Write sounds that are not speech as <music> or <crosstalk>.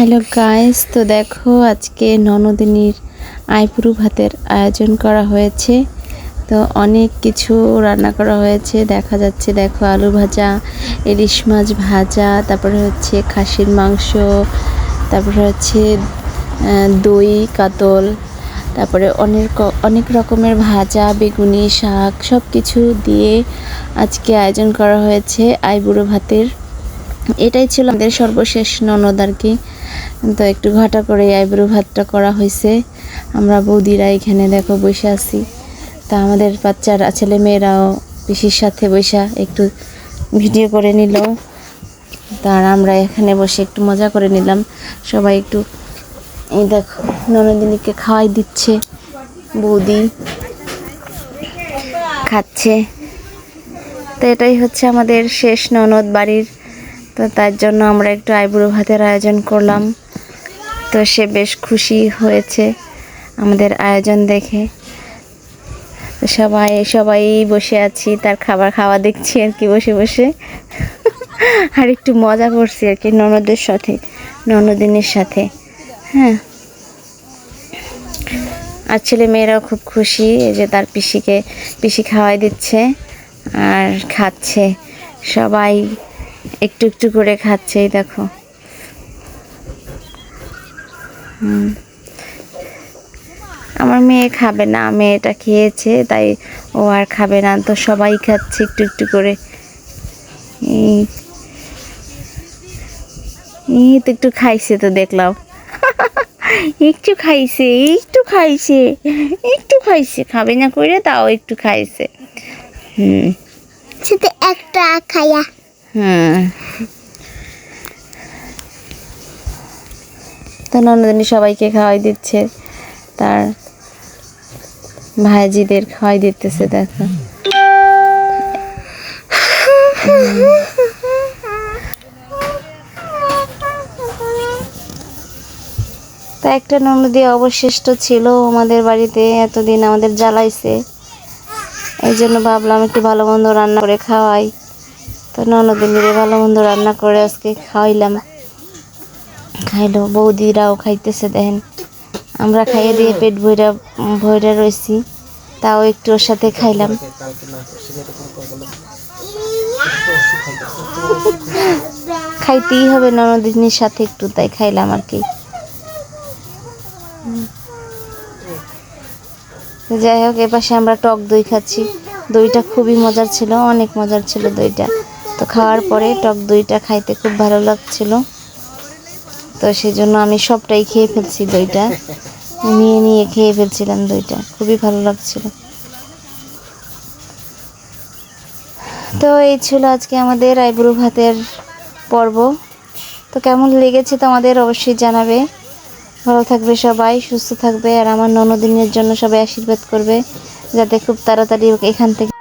Hello guys, তো দেখো আজকে ননদিনীর আইপুরু ভাতের আয়োজন করা হয়েছে। তো অনেক কিছু রান্না করা হয়েছে। দেখা যাচ্ছে, দেখো আলু ভাজা, ইলিশ মাছ ভাজা, তারপরে হচ্ছে খাসির মাংস, তারপরে হচ্ছে দই, কাতল, তারপরে অনেক অনেক রকমের ভাজা, বেগুনি, শাক সব কিছু দিয়ে আজকে আয়োজন করা হয়েছে আইবুড়ো ভাতের। এটাই ছিল আমাদের সর্বশেষ ননদ আর কি। তো একটু ঘটা করে আইব্রো ভাতটা করা হয়েছে। আমরা বৌদিরা এখানে দেখো বসে আছি। তা আমাদের বাচ্চারা, ছেলে মেয়েরাও পিসির সাথে বসা একটু ভিডিও করে নিল। তার আমরা এখানে বসে একটু মজা করে নিলাম। সবাই একটু এই দেখো, ননদিনীকে খাওয়াই দিচ্ছে। বৌদি খাচ্ছে। তো এটাই হচ্ছে আমাদের শেষ ননদ বাড়ির তো তার জন্য আমরা একটু আইবুড়ো ভাতের আয়োজন করলাম। তো সে বেশ খুশি হয়েছে আমাদের আয়োজন দেখে। সবাই সবাই বসে আছি, তার খাবার খাওয়া দেখছি আর কি বসে বসে। আর একটু মজা করছি আর কি ননদের সাথে, ননদিনের সাথে। হ্যাঁ। আর ছেলে মেয়েরাও খুব খুশি, এই যে তার পিসিকে, পিসি খাওয়াই দিচ্ছে আর খাচ্ছে। সবাই একটু একটু করে খাচ্ছে দেখো। আমার মেয়ে খাবে না মেয়েটা খেয়েছে, তাই ও আর খাবে না, তো সবাই খাচ্ছে একটু একটু করে। এই। তো একটু খাইছে তো দেখলাম। <laughs> একটু খাইছে একটু খাইছে একটু খাইছে, খাবে না করে তাও একটু খাইছে। হুম। শুধু একটা খায়া। হুম তো ননদিনী সবাইকে খাওয়াই দিচ্ছে। তার ভাইজিদের খাওয়াই দিতেছে, দেখো। তা একটা ননদি অবশিষ্ট ছিল আমাদের বাড়িতে, এতদিন আমাদের জ্বালাইছে। এই জন্য ভাবলাম একটু ভালো মন্দ রান্না করে খাওয়াই। তো ননদিনীরে ভালো মন্দ রান্না করে আজকে খাওয়াইলাম। খাইলো, বৌদিরাও খাইতেছে দেখেন। আমরা খাইয়ে দিয়ে পেট ভইরা ভইরা রয়েছি তাও একটু ওর সাথে খাইলাম। খাইতেই হবে ননদিনীর সাথে একটু, তাই খাইলাম আর কি। যাই হোক এপাশে আমরা টক দই খাচ্ছি। দইটা খুবই মজার ছিল, অনেক মজার ছিল দইটা। তো খাওয়ার পরে টক দইটা খাইতে খুব ভালো লাগছিল। তো সেই জন্য আমি সবটাই খেয়ে ফেলছি দইটা। নিয়ে নিয়ে খেয়ে ফেলছিলাম দইটা। খুবই ভালো লাগছিল। তো এই ছিল আজকে আমাদের আইবুড়ো ভাতের পর্ব। তো কেমন লেগেছে তোমাদের অবশ্যই জানাবে। ভালো থাকবে সবাই, সুস্থ থাকবে। আর আমার ননদিনের জন্য সবাই আশীর্বাদ করবে। যাতে খুব তাড়াতাড়ি এখান থেকে